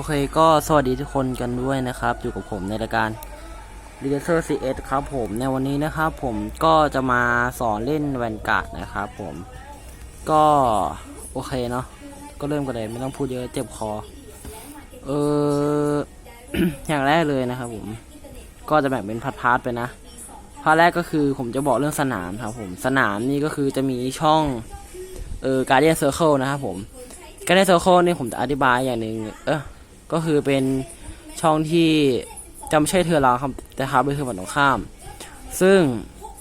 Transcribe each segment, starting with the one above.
โอเคก็สวัสดีทุกคนกันด้วยนะครับ อยู่กับผมในรายการ r e d e r CS ครับผมในวันนี้นะครับผมก็จะมาสอนเล่นแวนการ์ดนะครับผมก็โอเคเนาะก็เริ่มกันเลยไม่ต้องพูดเยอะเจ็บคอ เอออย่างแรกเลยนะครับผมก็จะแบ่งเป็นพาร์ทๆไปนะพาร์ทแรกก็คือผมจะบอกเรื่องสนามครับผมสนามนี่ก็คือจะมีช่องเออ Guardian Circle นะครับผม Guardian Circle นี่ผมจะอธิบายอย่างหนึ่งเออ ก็คือเป็นช่องที่จะไม่ใช่เธอเราครับแต่ครับเป็นเธอฝั่งตรงข้าม ซึ่ง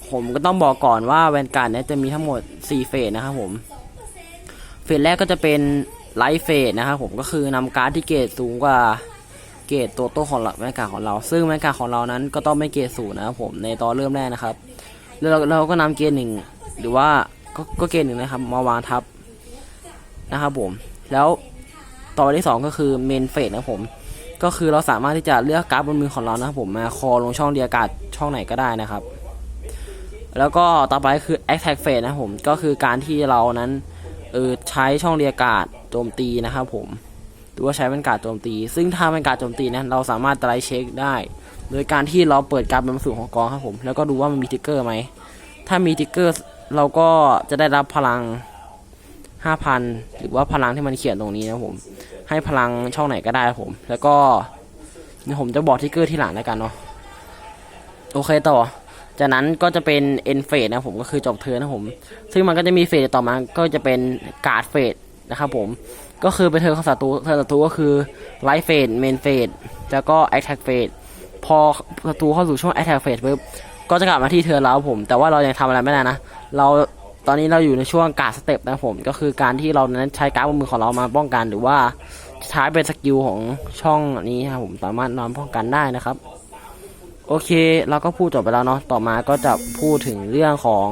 ผมก็ต้องบอกก่อนว่าแวนการ์ดเนี่ยจะมีทั้งหมด 4 เฟสนะครับผมเฟสแรกก็จะเป็นไลท์เฟสนะครับผมก็คือนำการ์ดที่เกรดสูงกว่าเกรดตัวโต้ของแวนการ์ดของเรา ซึ่งแวนการ์ดของเรานั้นก็ต้องไม่เกรดศูนย์นะครับผมในตอนเริ่มแรกนะครับแล้วเราเราก็นำเกรดหนึ่งหรือว่าก็ก็เกรดหนึ่งนะครับมาวางทับนะครับผมแล้ว ต่อที่สองก็คือเมนเฟสนะผม ก็คือเราสามารถที่จะเลือกกร์ดบนมือของเรานะครับผมมาคอลงช่องเดียกาศช่องไหนก็ได้นะครับ แล้วก็ต่อไปคือ attack phase นะผมก็คือการที่เรานั้นเออใช้ช่องเรียกาศโจมตีนะครับผมหรือว่าใช้เป็นการโจมตี ซึ่งถ้าเป็นการโจมตีนะเราสามารถไตรเช็คได้ โดยการที่เราเปิดการบนสู่ของกองครับผมแล้วก็ดูว่ามันมีทิกเกอร์ไหมถ้ามีทิกเกอร์เราก็จะได้รับพลัง 5,000 หรือว่าพลังที่มันเขียนตรงนี้นะผม ให้พลังช่องไหนก็ได้ผม แล้วก็ผมจะบอกทิกเกอร์ที่หลังแล้วกันเนาะโอเคต่อ จากนั้นก็จะเป็นเอ็นเฟสนะผมก็คือจบเทิร์นนะผม ซึ่งมันก็จะมีเฟสต่อมาก็จะเป็นการ์ดเฟสนะครับผมก็คือไปเทิร์นของศัตรูเทิร์นศัตรูก็คือไลท์เฟสเมนเฟสแล้วก็แอคแท็กเฟสพอศัตรูเข้าสู่ช่วงแอคแท็กเฟสปุ๊บก็จะกลับมาที่เทิร์นแล้วครับผม แต่ว่าเรายังทำอะไรไม่ได้นะ เรา ตอนนี้เราอยู่ในช่วงการสเต็ปนะผม ก็คือการที่เรานั้นใช้การดบนมือของเรามาป้องกัน หรือว่าใช้เป็นสกิลของช่องนี้ครับผมสามารถนอนป้องกันได้นะครับ โอเค เราก็พูดจบไปแล้วเนาะต่อมาก็จะพูดถึงเรื่องของ